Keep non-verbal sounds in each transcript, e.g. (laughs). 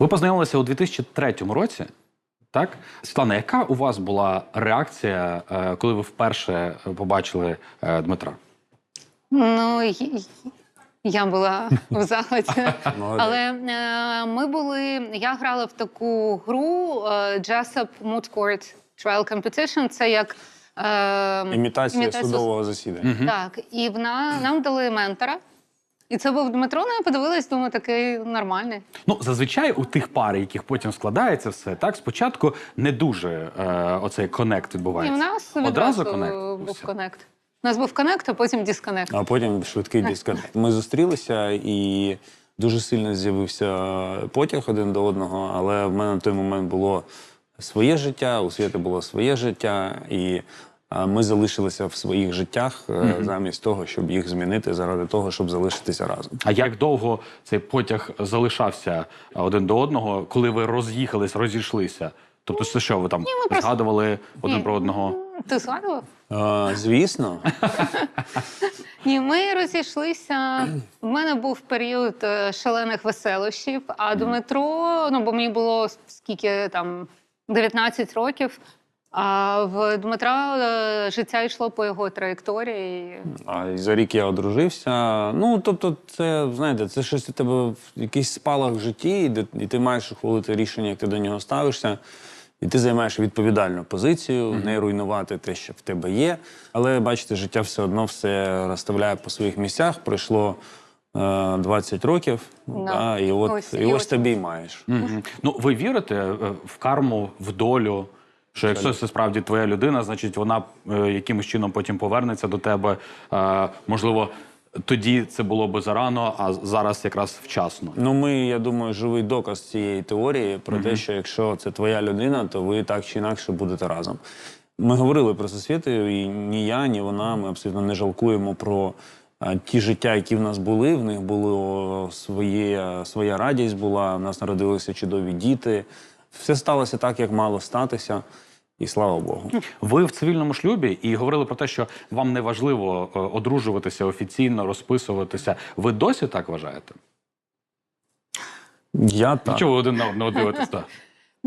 Ви познайомилися у 2003 році, так? Світлана, яка у вас була реакція, е, коли ви вперше побачили е, Дмитра? Ну, я була в захваті. (laughs) Але е, ми були. Я грала в таку гру е, Jessup Moot Court Trial Competition. Це як е, Імітація імітація судового засідання. Так, і вона нам дали ментора. І це був Дмитро. Ну, я подивилась, думаю, такий нормальний. Ну, зазвичай у тих пар, яких потім складається все, так спочатку не дуже е, оцей конект І відбувається. в нас Одразу відразу конект. був конект. У нас був конект, а потім дисконект. А потім швидкий дисконект. Ми зустрілися і дуже сильно з'явився потяг один до одного, але в мене на той момент було своє життя, у Світи було своє життя, і ми залишилися в своїх життях е, замість того, щоб їх змінити, заради того, щоб залишитися разом. А як довго цей потяг залишався один до одного, коли ви роз'їхались, розійшлися? Тобто, це що ви там ми просто- один Ні. про одного? Ти згадував? А, звісно, (laughs) Ні, ми розійшлися. В мене був період е, шалених веселощів, а Дмитро, ну бо мені було скільки там 19 років. А в Дмитра е, життя йшло по його траєкторії. А і за рік я одружився. Ну, тобто, це, знаєте, це щось у тебе в- якийсь спалах в житті, і, де- і ти маєш ухвалити рішення, як ти до нього ставишся. І ти займаєш відповідальну позицію, не руйнувати те, що в тебе є. Але бачите, життя все одно все розставляє по своїх місцях. Пройшло е, 20 років, да, і от, Ось, і і ось ось. тобі маєш. Мгм. Ну, ви вірите е, в карму, в долю? Що якщо це справді твоя людина, значить вона е, якимось чином потім повернеться до тебе. Е, можливо, тоді це було би зарано, а зараз якраз вчасно. Ну, ми, я думаю, живий доказ цієї теорії про те, що якщо це твоя людина, то ви так чи інакше будете разом. Ми говорили про з і ні я, ні вона. Ми абсолютно не жалкуємо про а, ті життя, які в нас були. В них було своє, своя радість була. В нас народилися чудові діти. Все сталося так, як мало статися, і слава Богу. Ви в цивільному шлюбі і говорили про те, що вам не важливо е, одружуватися офіційно, розписуватися. Ви досі так вважаєте? Я так. Чого ви один на одного дивитесь, та? (laughs)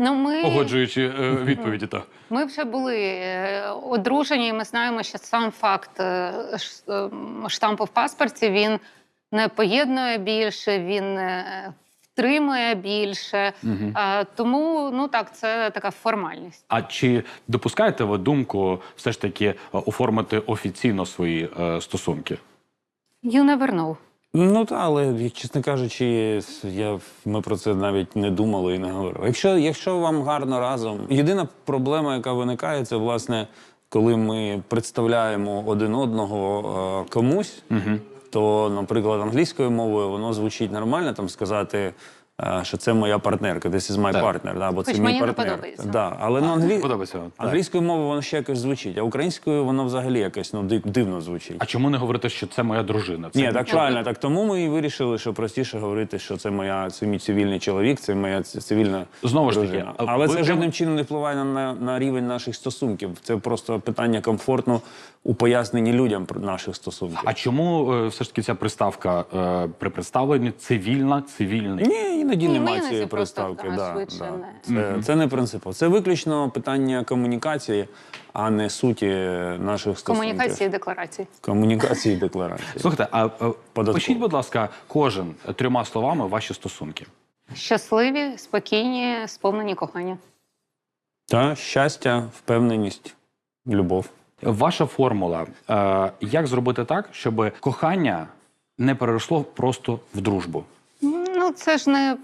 Ну, ми, погоджуючи е, відповіді? Та? ми вже були е, одружені, і ми знаємо, що сам факт е, штампу в паспорті він не поєднує більше, він е, більше. Мгм. А, тому ну так, це така формальність. А чи допускаєте ви думку все ж таки е, оформити офіційно свої е, стосунки? You never know. Ну так, але чесно кажучи, я, ми про це навіть не думали і не говорили. Якщо, якщо вам гарно разом, єдина проблема, яка виникає, це власне, коли ми представляємо один одного е, комусь, то, наприклад, англійською мовою воно звучить нормально, там сказати. е, Що це моя партнерка, this is my Так. partner, да, або це Хоч мій мені не партнер. подобається. Да, але ну, англі... Подобається? Англійською мовою воно ще якось звучить, а українською воно взагалі якось ну, див- дивно звучить. А чому не говорити, що це моя дружина? Це Ні, так правильно. Так тому ми і вирішили, що простіше говорити, що це моя це мій цивільний чоловік, це моя цивільна Знову ж таки, дружина. Але ви це жодним чином не впливає на, на, на рівень наших стосунків. Це просто питання комфортно у поясненні людям про наших стосунків. А чому е, все ж таки ця приставка е, при представленні цивільна, цивільний? Ні, іноді Ні, немає цієї приставки. Да, да. не. Це, це не принципово. Це виключно питання комунікації, а не суті наших стосунків. Комунікації і декларації. Комунікації і декларації. Слухайте, а Податково. пишіть, будь ласка, кожен трьома словами ваші стосунки. Щасливі, спокійні, сповнені кохання. Та щастя, впевненість, любов. Ваша формула. Е, як зробити так, щоб кохання не переросло просто в дружбу? Ну, це ж не,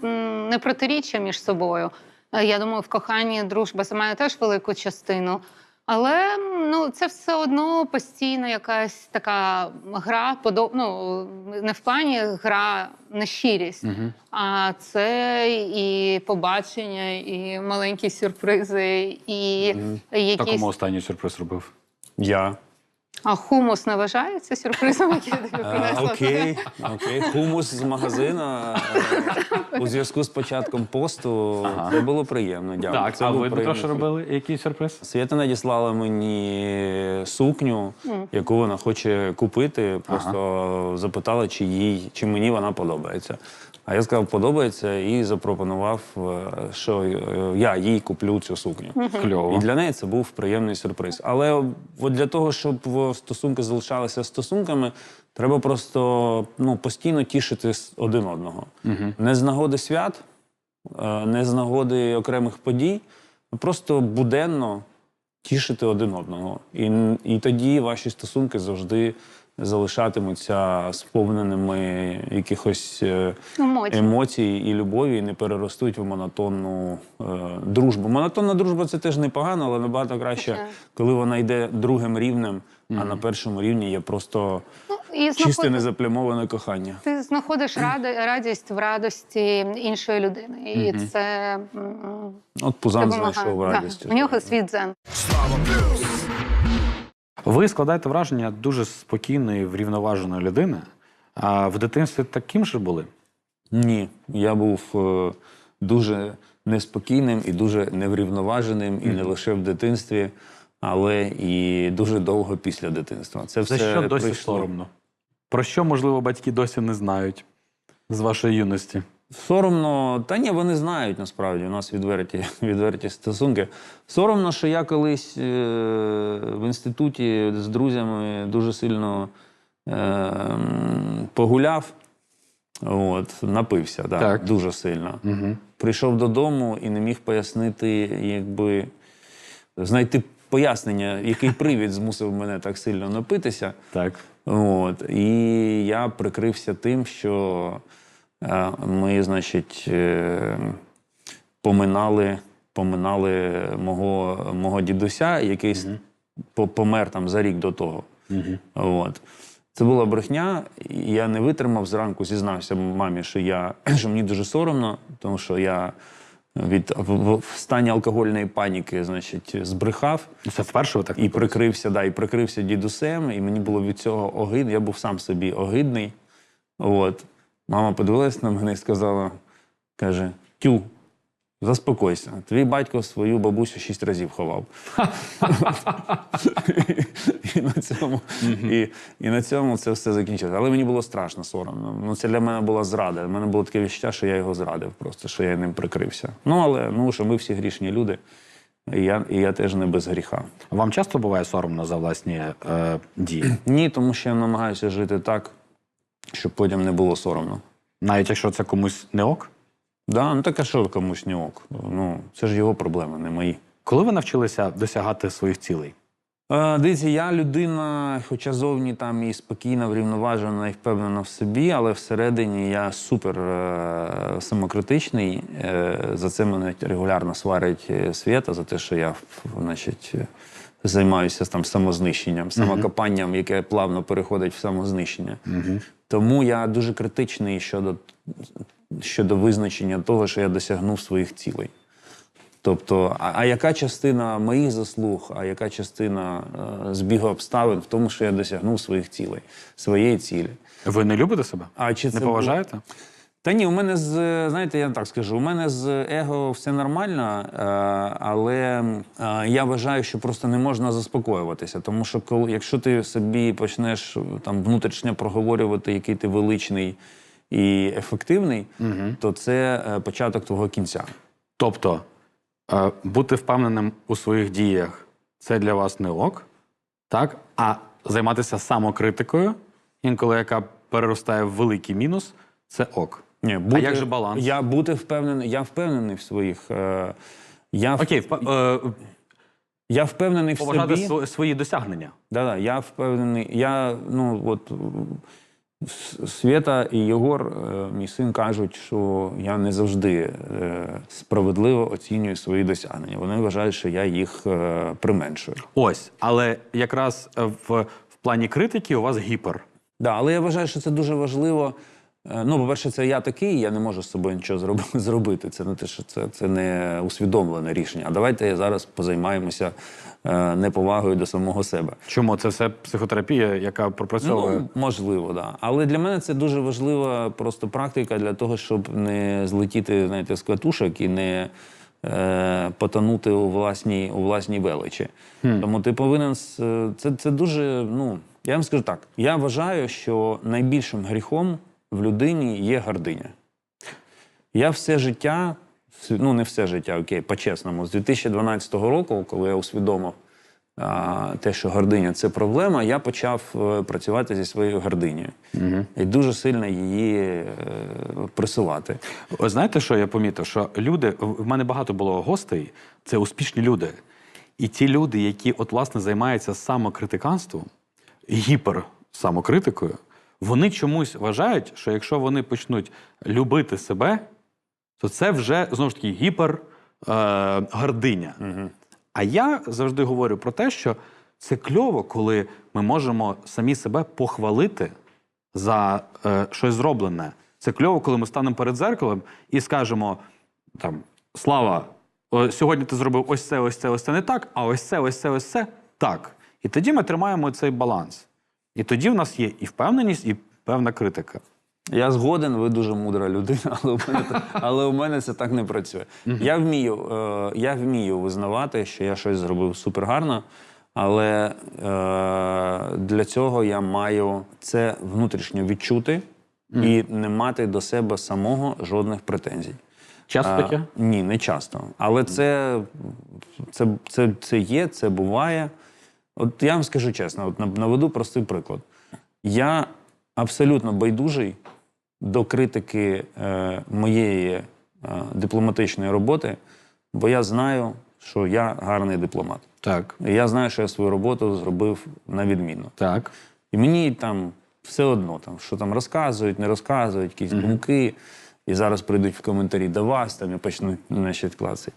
не протиріччя між собою. Е, Я думаю, в коханні дружба займає теж велику частину. Але ну, це все одно постійно якась така гра, подоб... ну, не в плані гра на щирість, Угу. а це і побачення, і маленькі сюрпризи, і якісь. Такому останній сюрприз робив. Я. А хумус не вважається сюрпризом, який я тобі принесла? окей, окей. Хумус з магазина е, у зв'язку з початком посту. Це було приємно. Дякую. Так, Це а був ви Дмитро, приємний що робили? Який сюрприз? Свята надіслала мені сукню, яку вона хоче купити. Просто запитала, чи їй, чи мені вона подобається. А я сказав, подобається, і запропонував, е, що е, я їй куплю цю сукню. Кльово. І для неї це був приємний сюрприз. Але от для того, щоб стосунки залишалися стосунками, треба просто ну, постійно тішити один одного. Не з нагоди свят, е, не з нагоди окремих подій, просто буденно тішити один одного. І, і тоді ваші стосунки завжди залишатимуться сповненими якихось е, Емоцій. емоцій і любові і не переростуть в монотонну е, дружбу. Монотонна дружба це теж непогано, але набагато краще, коли вона йде другим рівнем, а на першому рівні є просто Ну, і чисте незаплямоване кохання. Ти знаходиш ради... радість в радості іншої людини. І це От Пузан допомагає. знайшов Да. У нього свій дзен. Ви складаєте враження дуже спокійної, врівноваженої людини. А в дитинстві таким же були? Ні, я був е, дуже неспокійним і дуже неврівноваженим, і не лише в дитинстві, але і дуже довго після дитинства. Це За все що досі прийшло. соромно? Про що, можливо, батьки досі не знають з вашої юності? Соромно, та ні, вони знають насправді. У нас відверті, (laughs) відверті стосунки. Соромно, що я колись е, в інституті з друзями дуже сильно е, погуляв, от, напився, да, Так. дуже сильно. Угу. Прийшов додому і не міг пояснити, якби знайти пояснення, який привід змусив мене так сильно напитися. Так. От, і я прикрився тим, що е, ми, значить, е, поминали, поминали мого, мого дідуся, який по- помер там за рік до того. От. Це була брехня, я не витримав зранку, зізнався мамі, що я (clears throat) що мені дуже соромно, тому що я від в, в- в стані алкогольної паніки, значить, збрехав. Це вперше так І прикрився, да, і прикрився дідусем, і мені було від цього огидно. Я був сам собі огидний. От. Мама подивилась на мене і сказала: каже: Тю, заспокойся. Твій батько свою бабусю шість разів ховав. (laughs) і, на цьому, і, і на цьому це все закінчилося. Але мені було страшно соромно. Ну, це для мене була зрада. У мене було таке відчуття, що я його зрадив, просто що я ним прикрився. Ну, але ну, що ми всі грішні люди, і я, і я теж не без гріха. Вам часто буває соромно за власні е, дії? (clears throat) Ні, тому що я намагаюся жити так, щоб потім не було соромно. Навіть якщо це комусь не ок? Да, ну так а що комусь не ок? Ну, це ж його проблеми, не мої. Коли ви навчилися досягати своїх цілей? Е, дивіться, я людина, хоча зовні там і спокійна, врівноважена і впевнена в собі, але всередині я супер е, самокритичний. Е, за це мене регулярно сварить е, Свята, за те, що я значить, е, займаюся там самознищенням, самокопанням, яке плавно переходить в самознищення. Тому я дуже критичний щодо, щодо визначення того, що я досягнув своїх цілей. Тобто, а, а яка частина моїх заслуг, а яка частина е, збігу обставин в тому, що я досягнув своїх цілей, своєї цілі? Ви не любите себе? А чи Не це було- поважаєте? Та ні, у мене з знаєте, я так скажу, у мене з его все нормально, е, але е, я вважаю, що просто не можна заспокоюватися. Тому що коли, якщо ти собі почнеш там внутрішньо проговорювати, який ти величний і ефективний, то це е, початок твого кінця. Тобто, е, бути впевненим у своїх діях це для вас не ок, так? А займатися самокритикою, інколи яка переростає в великий мінус, це ок. Ні, бути, як же баланс? Я бути впевнений, я впевнений в своїх. Е, я, в- Окей, впа- е, я впевнений в поважати собі. сво- свої досягнення. Да-да, я впевнений. Я, ну, от, С- Свята і Єгор, е, мій син, кажуть, що я не завжди е, справедливо оцінюю свої досягнення. Вони вважають, що я їх е, применшую. Ось, але якраз е, в, в плані критики у вас гіпер. Да, але я вважаю, що це дуже важливо Ну, по-перше, це я такий, я не можу з собою нічого (laughs) зробити. Це не те, що це, це не усвідомлене рішення. А давайте зараз позаймаємося е, неповагою до самого себе. Чому це все психотерапія, яка пропрацьовує? Ну, можливо, да. Але для мене це дуже важлива просто практика для того, щоб не злетіти, знаєте, з катушок і не е, потонути у власній, у власній величі. Тому ти повинен е, це, це дуже. Ну, я вам скажу так: я вважаю, що найбільшим гріхом в людині є гординя. Я все життя, ну не все життя, окей, по-чесному, з 2012 року, коли я усвідомив а, те, що гординя це проблема, я почав е, працювати зі своєю гординею. І дуже сильно її е, присувати. Знаєте, що я помітив? Що люди, в мене багато було гостей, це успішні люди. І ті люди, які от власне займаються самокритиканством, гіперсамокритикою, вони чомусь вважають, що якщо вони почнуть любити себе, то це вже знову ж таки гіпер е, гординя. А я завжди говорю про те, що це кльово, коли ми можемо самі себе похвалити за е, щось зроблене. Це кльово, коли ми станемо перед зеркалом і скажемо там Слава, о, сьогодні ти зробив ось це, ось це, ось це не так, а ось це, ось це, ось це так. І тоді ми тримаємо цей баланс. І тоді в нас є і впевненість, і певна критика. Я згоден, ви дуже мудра людина, але у мене, але у мене це так не працює. Я вмію, е, я вмію визнавати, що я щось зробив супергарно, але е, для цього я маю це внутрішньо відчути і не мати до себе самого жодних претензій. Часто таке? Ні, не часто. Але це, це, це, це є, це буває. От я вам скажу чесно, от наведу простий приклад. Я абсолютно байдужий до критики е, моєї е, дипломатичної роботи, бо я знаю, що я гарний дипломат. Так. Я знаю, що я свою роботу зробив на відмінно. Так. І мені там все одно, там, що там розказують, не розказують, якісь думки. І зараз прийдуть в коментарі до вас там і почнуть значить, клацати.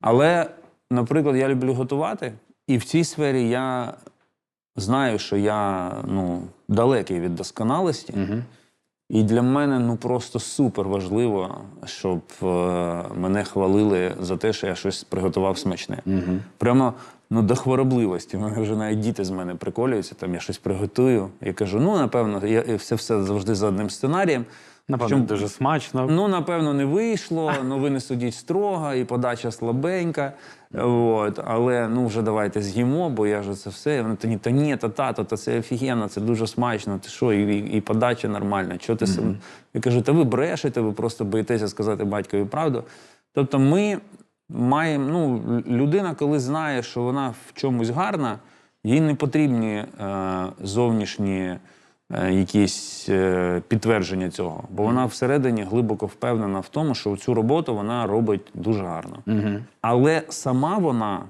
Але, наприклад, я люблю готувати, і в цій сфері я знаю, що я ну, далекий від досконалості. Угу. І для мене ну просто супер важливо, щоб е, мене хвалили за те, що я щось приготував смачне. Угу. Прямо ну, до хворобливості. У мене вже навіть діти з мене приколюються, там я щось приготую. Я кажу: ну, напевно, я все все завжди за одним сценарієм. Напевно, Причому- дуже смачно. Ну, напевно, не вийшло, ну ви не судіть строго, і подача слабенька. От, але ну вже давайте з'їмо, бо я ж це все. Вони та ні, та ні, та тато, та це офігенно, це дуже смачно. Ти що, і, і, і подача нормальна. Чого ти сам? Я кажу, та ви брешете, ви просто боїтеся сказати батькові правду. Тобто, ми маємо, ну, людина, коли знає, що вона в чомусь гарна, їй не потрібні е, зовнішні якісь е, підтвердження цього, бо вона всередині глибоко впевнена в тому, що цю роботу вона робить дуже гарно. Угу. Але сама вона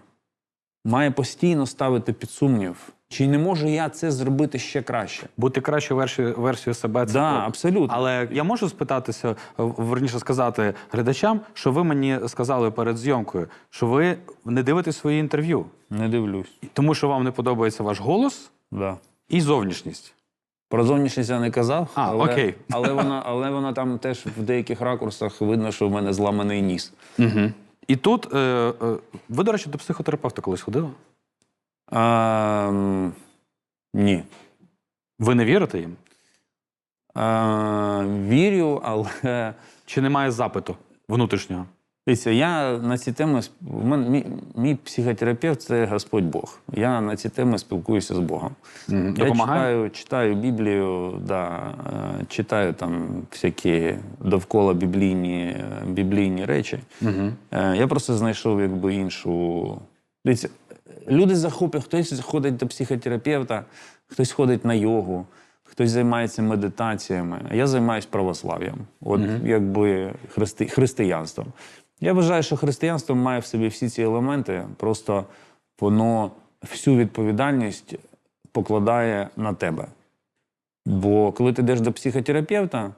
має постійно ставити під сумнів, чи не можу я це зробити ще краще. Бути кращою версією, версією себе це. Да, абсолютно. Але я можу спитатися, е, верніше сказати глядачам, що ви мені сказали перед зйомкою, що ви не дивитесь свої інтерв'ю, Не дивлюсь. тому що вам не подобається ваш голос Да. і зовнішність. Про зовнішність я не казав, А, але, окей. але вона, але вона там теж в деяких ракурсах видно, що в мене зламаний ніс. Угу. І тут е, е, ви, до речі, до психотерапевта колись ходили? А, ні. Ви не вірите їм? А, вірю, але Чи немає запиту внутрішнього? Дивіться, я на ці теми мій, мій психотерапевт це Господь Бог. Я на ці теми спілкуюся з Богом. Мгм. Я Допомагає? читаю, читаю Біблію, да, е, читаю там всякі довкола біблійні, біблійні речі. Угу. Е, Я просто знайшов якби іншу. Дивіться, люди захоплюють, хтось ходить до психотерапевта, хтось ходить на йогу, хтось займається медитаціями. А я займаюся православ'ям, от якби христи, християнством. Я вважаю, що християнство має в собі всі ці елементи, просто воно всю відповідальність покладає на тебе. Бо коли ти йдеш до психотерапевта,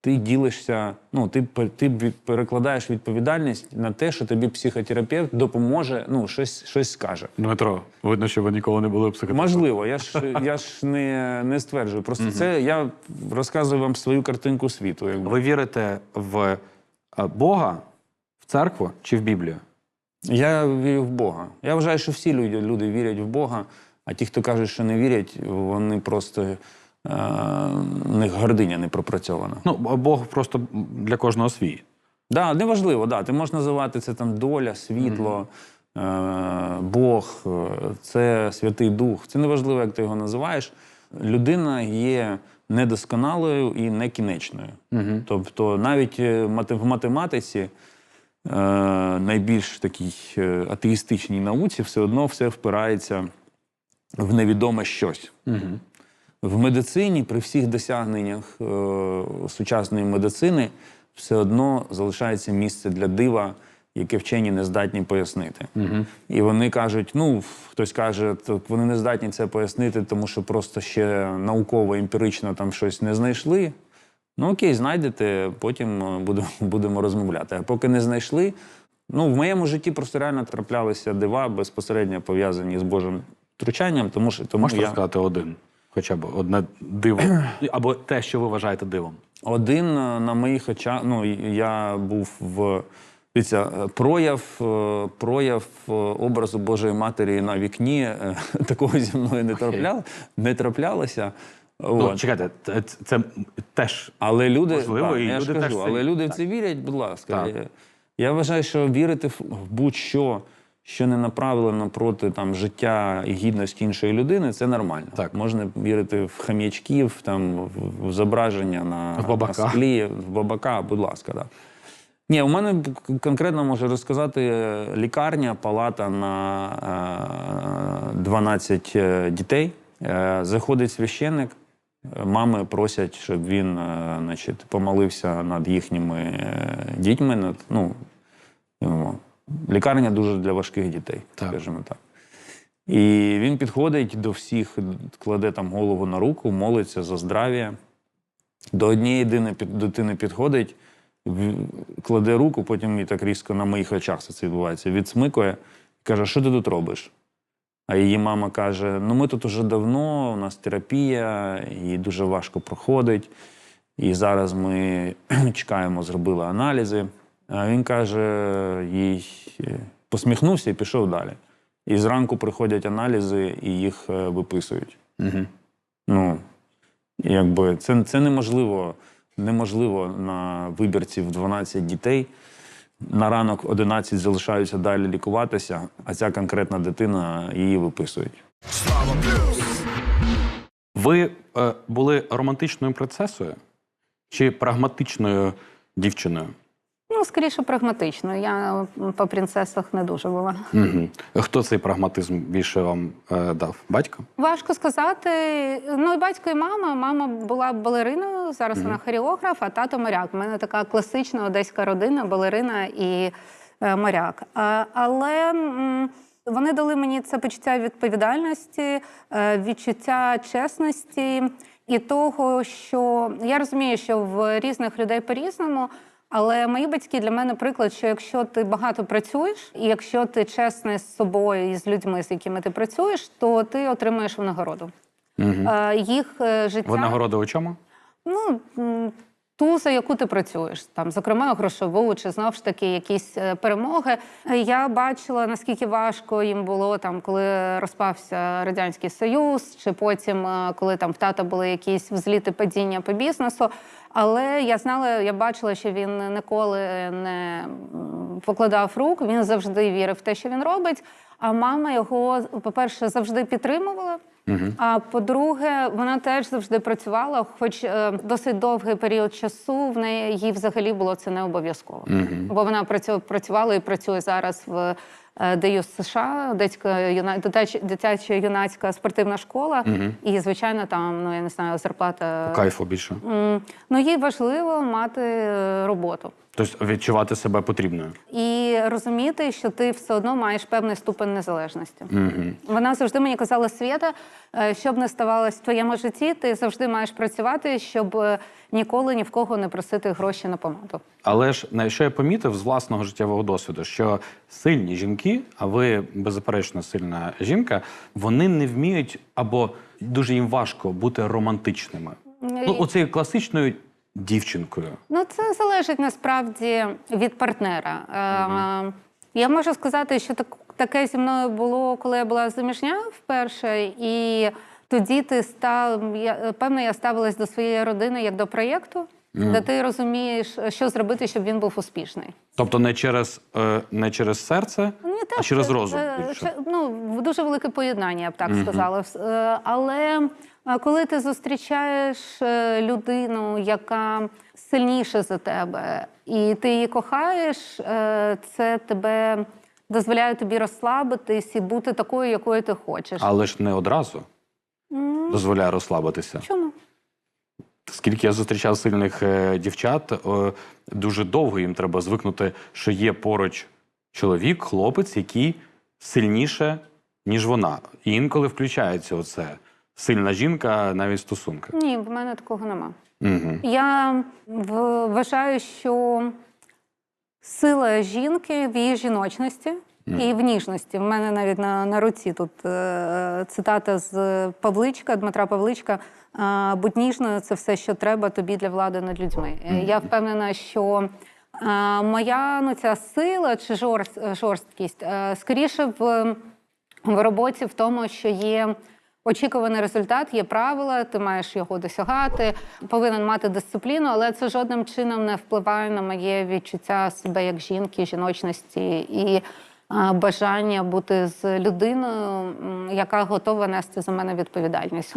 ти ділишся, ну ти, ти перекладаєш відповідальність на те, що тобі психотерапевт допоможе, ну щось, щось скаже. Дмитро, видно, що ви ніколи не були психотерапевтом. Можливо, я ж (laughs) я ж не, не стверджую. Просто це я розказую вам свою картинку світу. Якби. Ви вірите в е, Бога, церкву чи в Біблію? Я вірю в Бога. Я вважаю, що всі люди, люди вірять в Бога, а ті, хто кажуть, що не вірять, вони просто е, у них гординя не пропрацьована. Ну, Бог просто для кожного свій. Да, неважливо, да. Ти можеш називати це там доля, світло, е, Бог, е, це Святий Дух. Це неважливо, як ти його називаєш. Людина є недосконалою і некінечною. Тобто, навіть е, в математиці, найбільш такій е, атеїстичній науці, все одно все впирається в невідоме щось. В медицині, при всіх досягненнях е, сучасної медицини, все одно залишається місце для дива, яке вчені не здатні пояснити. І вони кажуть: ну, хтось каже, «Так вони не здатні це пояснити, тому що просто ще науково, емпірично там щось не знайшли. Ну окей, знайдете, потім е, будемо, (laughs) будемо розмовляти. А поки не знайшли, ну в моєму житті просто реально траплялися дива безпосередньо пов'язані з Божим втручанням, тому що тому Можете я... розказати один, хоча б одне диво. (clears throat) Або те, що ви вважаєте дивом. Один е, на моїх очах, ну я був в дивіться, е, прояв, прояв образу Божої Матері на вікні. (laughs) Такого зі мною не траплял, не траплялося. Ну, От. чекайте, це, це теж Але люди, Можливо, так, і я ж люди теж кажу, це- але люди в це вірять, будь ласка. Так. Я, я вважаю, що вірити в в будь-що, що не направлено проти там життя і гідності іншої людини, це нормально. Так. Можна вірити в хам'ячків, там в, в зображення на, В бабака. на склі, в бабака, будь ласка, так. Ні, у мене конкретно можу розказати е, лікарня, палата на е, 12 е, дітей. Е, Заходить священник, мами просять, щоб він е, значить, помолився над їхніми е, дітьми. Над, ну, лікарня дуже для важких дітей, Так. скажімо так. І він підходить до всіх, кладе там голову на руку, молиться за здрав'я. До однієї дитини, дитини підходить, кладе руку, потім і так різко на моїх очах це відбувається, відсмикує і каже: що ти тут робиш? А її мама каже: Ну, ми тут уже давно, у нас терапія, і дуже важко проходить. І зараз ми (clears throat) чекаємо, зробили аналізи. А він каже, їй е, посміхнувся і пішов далі. І зранку приходять аналізи і їх е, виписують. Угу. Ну, якби це, це неможливо, неможливо на вибірці в 12 дітей. На ранок 11 залишаються далі лікуватися, а ця конкретна дитина її виписують. Ви е, були романтичною принцесою чи прагматичною дівчиною? Ну, скоріше прагматично. Я по принцесах не дуже була. Угу. Хто цей прагматизм більше вам е, дав? Батько? Важко сказати. Ну, і батько і мама. Мама була балериною, зараз вона хореограф, а тато моряк. У мене така класична одеська родина, балерина і е, моряк. А, але м, вони дали мені це почуття відповідальності, е, відчуття чесності і того, що я розумію, що в різних людей по-різному. Але мої батьки для мене приклад, що якщо ти багато працюєш, і якщо ти чесний з собою і з людьми, з якими ти працюєш, то ти отримаєш винагороду. Е, їх е, життя Винагорода у чому? ну м, ту, за яку ти працюєш, там, зокрема, грошову чи знов ж таки якісь е, перемоги. Я бачила наскільки важко їм було там, коли розпався радянський союз, чи потім, е, коли там в тата були якісь взліти падіння по бізнесу. Але я знала, я бачила, що він ніколи не покладав рук. Він завжди вірив в те, що він робить. А мама його, по-перше, завжди підтримувала. А по-друге, вона теж завжди працювала, хоч е, досить довгий період часу в неї їй взагалі було це не обов'язково. Бо вона працю- працювала і працює зараз в е, ДЮС США, дитяча юна дитяча, дитяча юнацька спортивна школа. І звичайно, там ну я не знаю, зарплата кайфу більше. М, Ну, їй важливо мати е, роботу Тобто відчувати себе потрібною. і розуміти, що ти все одно маєш певний ступень незалежності. Вона завжди мені казала, Свята, е, щоб не ставалось в твоєму житті, ти завжди маєш працювати, щоб е, ніколи ні в кого не просити гроші на помаду. Але ж на що я помітив з власного життєвого досвіду, що сильні жінки, а ви беззаперечно сильна жінка, вони не вміють або дуже їм важко бути романтичними. Ну, оцею класичною дівчинкою. Ну, це залежить насправді від партнера. Е, Я можу сказати, що так, таке зі мною було, коли я була заміжня вперше, і тоді ти став я певно, я ставилась до своєї родини як до проєкту, де ти розумієш, що зробити, щоб він був успішний. Тобто не через, е, не через серце, Ні, а через це- розум. це- ну, дуже велике поєднання, я б так сказала. С- е, Але е, коли ти зустрічаєш людину, яка сильніша за тебе, і ти її кохаєш, це тебе дозволяє тобі розслабитись і бути такою, якою ти хочеш. Але ж не одразу дозволяє розслабитися. Чому? Скільки я зустрічав сильних е, дівчат, е, дуже довго їм треба звикнути, що є поруч чоловік, хлопець, який сильніше, ніж вона. І інколи включається оце сильна жінка навіть в стосунках. Ні, в мене такого нема. Угу. Я вважаю, що сила жінки в її жіночності і в ніжності. В мене навіть на, на руці тут е, цитата з Павличка, Дмитра Павличка. е, Будь ніжною це все, що треба тобі для влади над людьми. Е, Я впевнена, що е, моя ну, ця сила чи жорст, жорсткість е, скоріше в в роботі в тому, що є очікуваний результат, є правила, ти маєш його досягати, повинен мати дисципліну, але це жодним чином не впливає на моє відчуття себе як жінки, жіночності і бажання бути з людиною, яка готова нести за мене відповідальність.